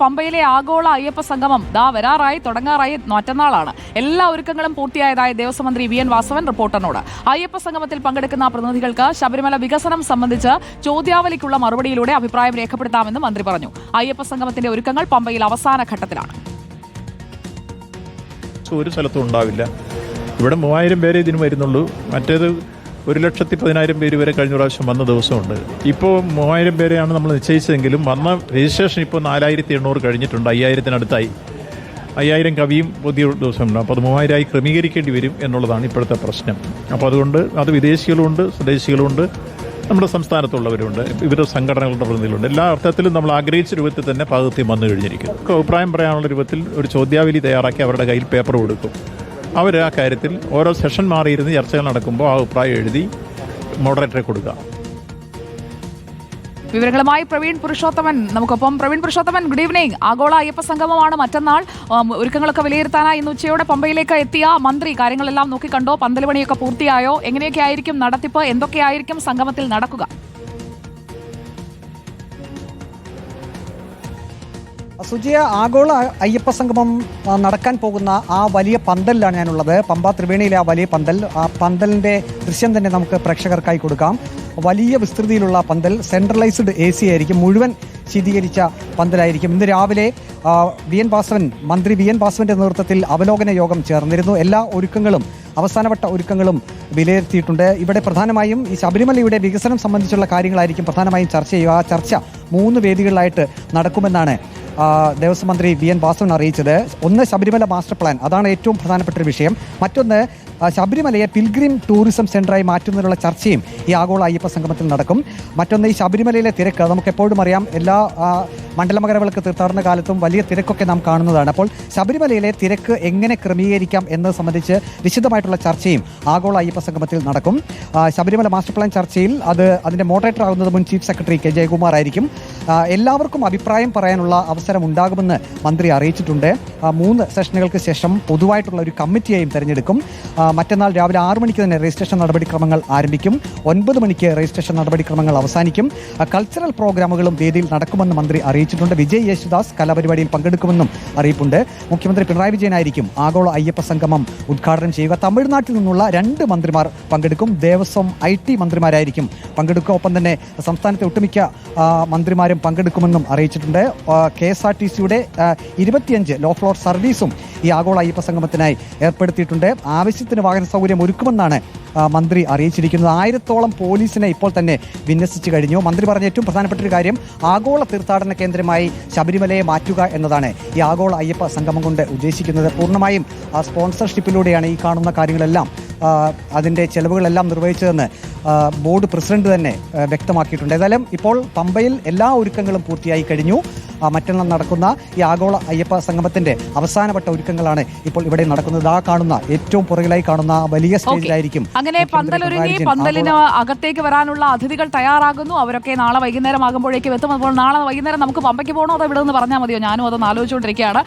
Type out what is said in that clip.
പമ്പയിലെ ആഗോള അയ്യപ്പ സംഗമം ദാ വരാറായി തുടങ്ങാറായി മറ്റന്നാളാണ്. എല്ലാ ഒരുക്കങ്ങളും പൂർത്തിയായതായി ദേവസ്വം മന്ത്രി വി എൻ വാസവൻ റിപ്പോർട്ടറിനോട്. അയ്യപ്പ സംഗമത്തിൽ പങ്കെടുക്കുന്ന പ്രതിനിധികൾക്ക് ശബരിമല വികസനം സംബന്ധിച്ച് ചോദ്യാവലിക്കുള്ള മറുപടിയിലൂടെ അഭിപ്രായം രേഖപ്പെടുത്താമെന്ന് മന്ത്രി പറഞ്ഞു. അയ്യപ്പ സംഗമത്തിന്റെ ഒരുക്കങ്ങൾ പമ്പയിൽ അവസാന ഘട്ടത്തിലാണ്. ഒരു സ്ഥലത്തും ഉണ്ടാവില്ല. ഇവിടെ മൂവായിരം പേരെ ഇതിന് വരുന്നുള്ളൂ. മറ്റേത് ഒരു ലക്ഷത്തി പതിനായിരം പേര് വരെ കഴിഞ്ഞ പ്രാവശ്യം വന്ന ദിവസമുണ്ട്. ഇപ്പോൾ മൂവായിരം പേരെയാണ് നമ്മൾ നിശ്ചയിച്ചതെങ്കിലും വന്ന രജിസ്ട്രേഷൻ ഇപ്പോൾ നാലായിരത്തി എണ്ണൂറ് കഴിഞ്ഞിട്ടുണ്ട്. അയ്യായിരത്തിനടുത്തായി. അയ്യായിരം കവിയും പുതിയ ദിവസമുണ്ട്. അപ്പോൾ അത് മൂവായിരമായി ക്രമീകരിക്കേണ്ടി വരും എന്നുള്ളതാണ് ഇപ്പോഴത്തെ പ്രശ്നം. അപ്പോൾ അതുകൊണ്ട് അത് വിദേശികളുമുണ്ട് സ്വദേശികളുമുണ്ട് നമ്മുടെ സംസ്ഥാനത്തുള്ളവരുണ്ട്. വിവിധ സംഘടനകളുടെ പ്രതിനിധികളുണ്ട്. എല്ലാ അർത്ഥത്തിലും നമ്മൾ ആഗ്രഹിച്ച രൂപത്തിൽ തന്നെ പാകത്തിൽ വന്നു കഴിഞ്ഞിരിക്കുന്നു. അഭിപ്രായം പറയാനുള്ള രൂപത്തിൽ ഒരു ചോദ്യാവലി തയ്യാറാക്കി അവരുടെ കയ്യിൽ പേപ്പർ കൊടുക്കും അവർ ആ കാര്യത്തിൽ ഓരോ സെഷൻ മാറിയിരുന്ന് ചർച്ചകൾ നടക്കുമ്പോൾ ആ അഭിപ്രായം എഴുതി മോഡറേറ്ററെ കൊടുക്കുക. വിവരങ്ങളുമായി പ്രവീൺ പുരുഷോത്തമൻ നമുക്കൊപ്പം. പ്രവീൺ പുരുഷോത്തമൻ ഗുഡ് ഈവനിങ് ആഗോള അയ്യപ്പ സംഗമമാണ് മറ്റന്നാൾ. ഒരുക്കങ്ങളൊക്കെ വിലയിരുത്താനായി ഇന്ന് ഉച്ചയോടെ പമ്പയിലേക്ക് എത്തിയ മന്ത്രി കാര്യങ്ങളെല്ലാം നോക്കിക്കണ്ടോ? പന്തൽ പണിയൊക്കെ പൂർത്തിയായോ? എങ്ങനെയൊക്കെ ആയിരിക്കും നടത്തിപ്പ്? എന്തൊക്കെയായിരിക്കും സംഗമത്തിൽ നടക്കുക? സുജിയ ആഗോള അയ്യപ്പ സംഗമം നടക്കാൻ പോകുന്ന ആ വലിയ പന്തലിലാണ് ഞാനുള്ളത്. പമ്പ ത്രിവേണിയിലെ ആ വലിയ പന്തൽ. ആ പന്തലിന്റെ ദൃശ്യം തന്നെ നമുക്ക് പ്രേക്ഷകർക്കായി കൊടുക്കാം. വലിയ വിസ്തൃതിയിലുള്ള പന്തൽ സെൻട്രലൈസ്ഡ് എ സി ആയിരിക്കും മുഴുവൻ ശീതീകരിച്ച പന്തലായിരിക്കും. ഇന്ന് രാവിലെ വി എൻ വാസവൻ മന്ത്രി വി എൻ വാസവന്റെ നേതൃത്വത്തിൽ അവലോകന യോഗം ചേർന്നിരുന്നു. എല്ലാ ഒരുക്കങ്ങളും അവസാനവട്ട ഒരുക്കങ്ങളും വിലയിരുത്തിയിട്ടുണ്ട്. ഇവിടെ പ്രധാനമായും ഈ ശബരിമലയുടെ വികസനം സംബന്ധിച്ചുള്ള കാര്യങ്ങളായിരിക്കും പ്രധാനമായും ചർച്ച ചെയ്യുക. ആ ചർച്ച മൂന്ന് വേദികളിലായിട്ട് നടക്കുമെന്നാണ് ദേവസ്വം മന്ത്രി വി എൻ വാസവൻ അറിയിച്ചത്. ഒന്ന് ശബരിമല മാസ്റ്റർ പ്ലാൻ അതാണ് ഏറ്റവും പ്രധാനപ്പെട്ട ഒരു വിഷയം. മറ്റൊന്ന് ശബരിമലയെ പിൽഗ്രിം ടൂറിസം സെന്ററായി മാറ്റുന്നതിനുള്ള ചർച്ചയും ഈ ആഗോള അയ്യപ്പ സംഗമത്തിൽ നടക്കും. മറ്റൊന്ന് ഈ ശബരിമലയിലെ തിരക്ക് നമുക്ക് എപ്പോഴും അറിയാം. എല്ലാ മണ്ഡലമകരവിളക്ക് തീർത്ഥാടന കാലത്തും വലിയ തിരക്കൊക്കെ നാം കാണുന്നതാണ്. അപ്പോൾ ശബരിമലയിലെ തിരക്ക് എങ്ങനെ ക്രമീകരിക്കാം എന്നത് സംബന്ധിച്ച് വിശദമായിട്ടുള്ള ചർച്ചയും ആഗോള അയ്യപ്പ സംഗമത്തിൽ നടക്കും. ശബരിമല മാസ്റ്റർ പ്ലാൻ ചർച്ചയിൽ അത് അതിന്റെ മോഡറേറ്റർ ആകുന്നത് മുൻ ചീഫ് സെക്രട്ടറി കെ ജയകുമാർ ആയിരിക്കും. എല്ലാവർക്കും അഭിപ്രായം പറയാനുള്ള അവസരം ഉണ്ടാകുമെന്ന് മന്ത്രി അറിയിച്ചിട്ടുണ്ട്. മൂന്ന് സെഷനുകൾക്ക് ശേഷം പൊതുവായിട്ടുള്ള ഒരു കമ്മിറ്റിയെയും തെരഞ്ഞെടുക്കും. മറ്റന്നാൾ രാവിലെ ആറ് മണിക്ക് തന്നെ രജിസ്ട്രേഷൻ നടപടിക്രമങ്ങൾ ആരംഭിക്കും. ഒൻപത് മണിക്ക് രജിസ്ട്രേഷൻ നടപടിക്രമങ്ങൾ അവസാനിക്കും. കൾച്ചറൽ പ്രോഗ്രാമുകളും വേദിയിൽ നടക്കുമെന്ന് മന്ത്രി അറിയിച്ചിട്ടുണ്ട്. വിജയ് യേശുദാസ് കലാപരിപാടിയിൽ പങ്കെടുക്കുമെന്നും അറിയിപ്പുണ്ട്. മുഖ്യമന്ത്രി പിണറായി വിജയനായിരിക്കും. ആഗോള അയ്യപ്പ സംഗമം ഉദ്ഘാടനം ചെയ്യുക. തമിഴ്നാട്ടിൽ നിന്നുള്ള രണ്ട് മന്ത്രിമാർ പങ്കെടുക്കും. ദേവസ്വം ഐ ടി മന്ത്രിമാരായിരിക്കും പങ്കെടുക്കുക. ഒപ്പം തന്നെ സംസ്ഥാനത്തെ ഒട്ടുമിക്ക മന്ത്രിമാരും പങ്കെടുക്കുമെന്നും അറിയിച്ചിട്ടുണ്ട്. കെ എസ് ആർ ടി സിയുടെ ഇരുപത്തിയഞ്ച് ലോ ഫ്ലോർ സർവീസും ഈ ആഗോള അയ്യപ്പ സംഗമത്തിനായി ഏർപ്പെടുത്തിയിട്ടുണ്ട്. ആവശ്യത്തിന് വാഹന സൗകര്യം ഒരുക്കുമെന്നാണ് മന്ത്രി അറിയിച്ചിരിക്കുന്നത്. ആയിരത്തോളം പോലീസിനെ ഇപ്പോൾ തന്നെ വിന്യസിച്ചു കഴിഞ്ഞു. മന്ത്രി പറഞ്ഞ ഏറ്റവും പ്രധാനപ്പെട്ട ഒരു കാര്യം ആഗോള തീർത്ഥാടന കേന്ദ്രമായി ശബരിമലയെ മാറ്റുക എന്നതാണ് ഈ ആഗോള അയ്യപ്പ സംഗമം കൊണ്ട് ഉദ്ദേശിക്കുന്നത്. പൂർണമായും സ്പോൺസർഷിപ്പിലൂടെയാണ് ഈ കാണുന്ന കാര്യങ്ങളെല്ലാം ആ, അതിന്റെ ചെലവുകളെല്ലാം നിർവഹിച്ചതെന്ന് ബോർഡ് പ്രസിഡന്റ് തന്നെ വ്യക്തമാക്കിയിട്ടുണ്ട്. ഏതായാലും ഇപ്പോൾ പമ്പയിൽ എല്ലാ ഒരുക്കങ്ങളും പൂർത്തിയായി കഴിഞ്ഞു. മറ്റന്നാൾ നടക്കുന്ന ഈ ആഗോള അയ്യപ്പ സംഗമത്തിന്റെ അവസാനവട്ട ഒരുക്കങ്ങളാണ് ഇപ്പോൾ ഇവിടെ നടക്കുന്നത്. ആ കാണുന്ന ഏറ്റവും പുറകിലായി കാണുന്ന വലിയ സ്റ്റേജിലായിരിക്കും അങ്ങനെ പന്തലൊരുങ്ങി പന്തലിന് അകത്തേക്ക് വരാനുള്ള അതിഥികൾ തയ്യാറാകുന്നു. അവരൊക്കെ നാളെ വൈകുന്നേരം ആകുമ്പോഴേക്കും എത്തും. അപ്പോൾ നാളെ വൈകുന്നേരം നമുക്ക് പമ്പയ്ക്ക് പോകണോ അതോ ഇവിടെ നിന്ന് പറഞ്ഞാൽ മതിയോ? ഞാനും അതൊന്ന് ആലോചിച്ചുകൊണ്ടിരിക്കുകയാണ്.